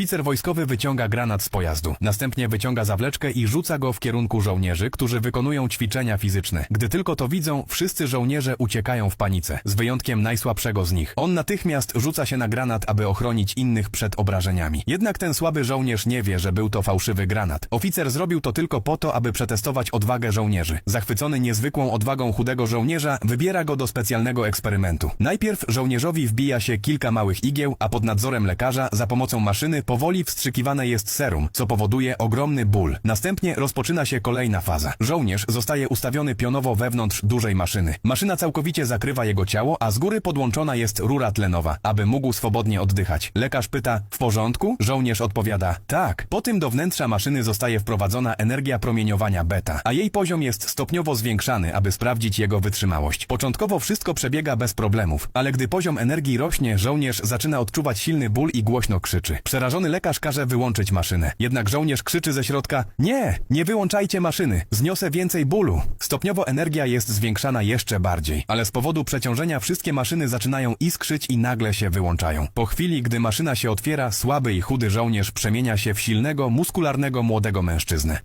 Oficer wojskowy wyciąga granat z pojazdu. Następnie wyciąga zawleczkę i rzuca go w kierunku żołnierzy, którzy wykonują ćwiczenia fizyczne. Gdy tylko to widzą, wszyscy żołnierze uciekają w panice, z wyjątkiem najsłabszego z nich. On natychmiast rzuca się na granat, aby ochronić innych przed obrażeniami. Jednak ten słaby żołnierz nie wie, że był to fałszywy granat. Oficer zrobił to tylko po to, aby przetestować odwagę żołnierzy. Zachwycony niezwykłą odwagą chudego żołnierza, wybiera go do specjalnego eksperymentu. Najpierw żołnierzowi wbija się kilka małych igieł, a pod nadzorem lekarza za pomocą maszyny powoli wstrzykiwane jest serum, co powoduje ogromny ból. Następnie rozpoczyna się kolejna faza. Żołnierz zostaje ustawiony pionowo wewnątrz dużej maszyny. Maszyna całkowicie zakrywa jego ciało, a z góry podłączona jest rura tlenowa, aby mógł swobodnie oddychać. Lekarz pyta, w porządku? Żołnierz odpowiada, tak. Po tym do wnętrza maszyny zostaje wprowadzona energia promieniowania beta, a jej poziom jest stopniowo zwiększany, aby sprawdzić jego wytrzymałość. Początkowo wszystko przebiega bez problemów, ale gdy poziom energii rośnie, żołnierz zaczyna odczuwać silny ból i głośno krzyczy. Przerażony lekarz każe wyłączyć maszynę. Jednak żołnierz krzyczy ze środka: Nie, nie wyłączajcie maszyny, zniosę więcej bólu. Stopniowo energia jest zwiększana jeszcze bardziej, ale z powodu przeciążenia wszystkie maszyny zaczynają iskrzyć i nagle się wyłączają. Po chwili, gdy maszyna się otwiera, słaby i chudy żołnierz przemienia się w silnego, muskularnego młodego mężczyznę.